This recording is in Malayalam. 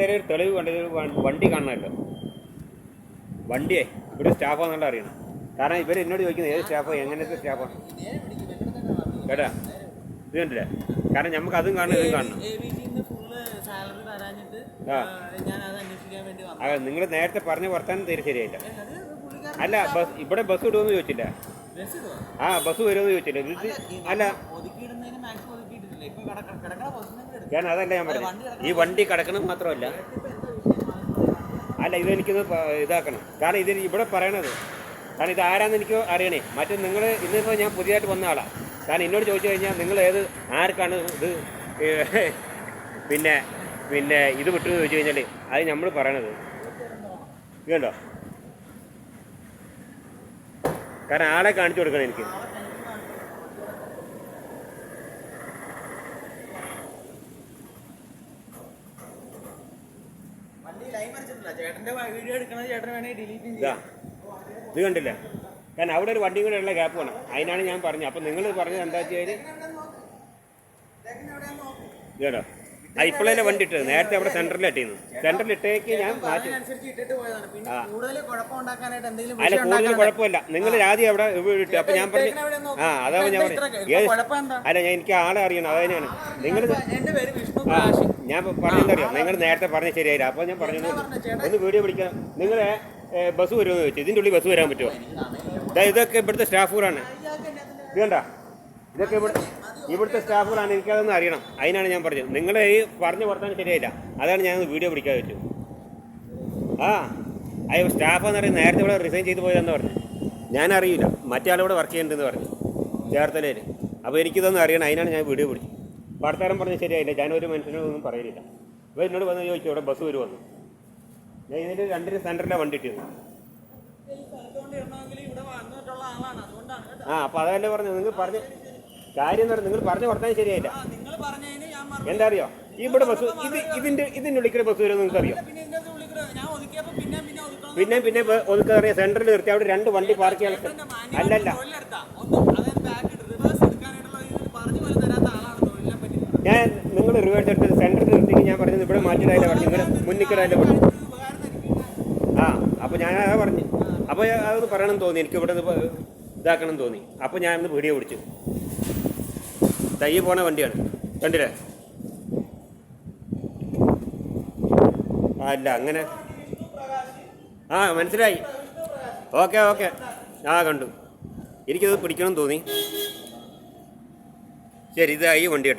എന്തായാലും ഒരു തെളിവ് കണ്ടത് വണ്ടി കാണണമല്ലോ. വണ്ടിയെ ഇവിടെ സ്റ്റാഫാന്നുള്ള അറിയണം കാരണം ഇവർ എന്നോട് ചോദിക്കുന്നത് ഏത് സ്റ്റാഫോ എങ്ങനത്തെ സ്റ്റാഫാണ് കേട്ടാ? ഇത് കണ്ടില്ലേ? കാരണം നമുക്ക് അതും കാണണം ഇതും കാണണം. അതെ നിങ്ങൾ നേരത്തെ പറഞ്ഞ വർത്താനം തീരെ ശരിയായില്ല. അല്ല ബസ് ഇവിടെ ബസ് വിടുമെന്ന് ചോദിച്ചില്ല. ആ ബസ് വരുമെന്ന് ചോദിച്ചില്ല. അല്ല ബസ്സിനെങ്കിലും അതല്ല ഞാൻ പറഞ്ഞത്. ഈ വണ്ടി കിടക്കണം മാത്രമല്ല. അല്ല ഇതെനിക്കൊന്ന് ഇതാക്കണം. കാരണം ഇത് ഇവിടെ പറയണത് കാരണം ഇത് ആരാന്ന് എനിക്ക് അറിയണേ. മറ്റേ നിങ്ങൾ ഇന്നിപ്പോൾ ഞാൻ പുതിയതായിട്ട് വന്ന ആളാണ് കാരണം എന്നോട് ചോദിച്ചു കഴിഞ്ഞാൽ നിങ്ങൾ ഏത് ആർക്കാണ് ഇത് പിന്നെ പിന്നെ ഇത് വിട്ടു ചോദിച്ചു കഴിഞ്ഞാൽ അത് നമ്മൾ പറയണത്. ഇതുണ്ടോ? കാരണം ആളെ കാണിച്ചു കൊടുക്കണം എനിക്ക്. ഇതാ കണ്ടില്ല? കാരണം അവിടെ ഒരു വണ്ടിയും കൂടെ ഉള്ള ഗ്യാപ്പ് വേണം. അതിനാണ് ഞാൻ പറഞ്ഞത്. അപ്പം നിങ്ങൾ പറഞ്ഞത് എന്താ വെച്ചാൽ കേട്ടോ ആ ഇപ്പോഴല്ലേ വണ്ടി ഇട്ടത്? നേരത്തെ അവിടെ സെന്ററിൽ ഇട്ടിരുന്നു സെന്ററിൽ ഇട്ടേക്ക് ഞാൻ മാറ്റി. അല്ല കൂടുതൽ കുഴപ്പമില്ല. നിങ്ങൾ രാതി അവിടെ ഇട്ടു. അപ്പൊ ഞാൻ പറഞ്ഞു ആ അതാണ് ഞാൻ പറഞ്ഞു? അല്ല ഞാൻ എനിക്ക് ആളെ അറിയണം അതാണ് നിങ്ങൾ ആ ഞാൻ പറഞ്ഞെന്തറിയോ? നിങ്ങൾ നേരത്തെ പറഞ്ഞ ശരിയായില്ല. അപ്പോൾ ഞാൻ പറഞ്ഞു ഒന്ന് വീഡിയോ പിടിക്കാം. നിങ്ങളെ ബസ് വരുമെന്ന് ചോദിച്ചു. ഇതിന്റെ ഉള്ളിൽ ബസ് വരാൻ പറ്റുമോ ഇതൊക്കെ ഇവിടുത്തെ സ്റ്റാഫുകളാണ്. ഇത് കണ്ട? ഇതൊക്കെ ഇവിടെ ഇവിടുത്തെ സ്റ്റാഫുകളാണ്. എനിക്കതൊന്നും അറിയണം. അതിനാണ് ഞാൻ പറഞ്ഞത്. നിങ്ങളെ ഈ പറഞ്ഞു വർത്താനം ശരിയായില്ല. അതാണ് ഞാൻ വീഡിയോ പിടിക്കാൻ വെച്ചു ആ അയ്യോ സ്റ്റാഫ് എന്ന് പറയുന്നത് നേരത്തെ ഇവിടെ റിസൈൻ ചെയ്ത് പോയതെന്ന് പറഞ്ഞു ഞാൻ അറിയില്ല മറ്റേ ആളിവിടെ വർക്ക് ചെയ്യുന്നുണ്ടെന്ന് പറഞ്ഞു. ചേർത്തലയിൽ അപ്പോൾ എനിക്കിതൊന്നും അറിയണം. അതിനാണ് ഞാൻ വീഡിയോ പിടിച്ചത്. വർത്താനം പറഞ്ഞ് ശരിയായില്ല. ഞാനൊരു മനുഷ്യനോടൊന്നും പറയലില്ല. അപ്പോൾ എന്നോട് വന്ന് ചോദിച്ചു ഇവിടെ ബസ് വരുമെന്ന്? ഞാൻ ഇതിന്റെ രണ്ടിന് സെന്ററിന്റെ വണ്ടി ഇട്ടിരുന്നു. ആ അപ്പോൾ അതല്ലേ പറഞ്ഞു നിങ്ങൾ പറഞ്ഞ കാര്യം എന്ന് നിങ്ങൾ പറഞ്ഞു കൊടുത്താൽ ശരിയായില്ല. എന്താ അറിയോ ഇവിടെ ബസ് ഇത് ഇതിന്റെ ഇതിന്റെ ഉള്ളിക്കൽ ബസ് വരുമെന്ന് നിങ്ങൾക്ക് അറിയോ പിന്നെ പിന്നെ ഒതുക്കുക സെന്ററിൽ നിർത്തി. അവിടെ രണ്ട് വണ്ടി പാർക്ക് ചെയ്യാൻ അല്ലല്ല. ഞാൻ നിങ്ങൾ റിവേഴ്സ് എടുത്ത് സെന്ററിൽ നിർത്തി ഞാൻ പറഞ്ഞത് ഇവിടെ മാറ്റിയിടായില്ല പറഞ്ഞു ഇങ്ങനെ മുന്നിക്കിടായില്ല പറഞ്ഞു ആ അപ്പോൾ ഞാൻ അതാ പറഞ്ഞു. അപ്പോൾ അതൊന്ന് പറയണം തോന്നി. എനിക്ക് ഇവിടെ ഇത് ഇതാക്കണം തോന്നി. അപ്പോൾ ഞാൻ ഒന്ന് വീഡിയോ പിടിച്ചു. തയ്യ പോണ വണ്ടിയാണ്. കണ്ടില്ലേ? അല്ല അങ്ങനെ. ആ മനസ്സിലായി. Okay okay. ആ കണ്ടു. എനിക്കത് പിടിക്കണം തോന്നി. ശരി ഇതായി വണ്ടി കേട്ടോ.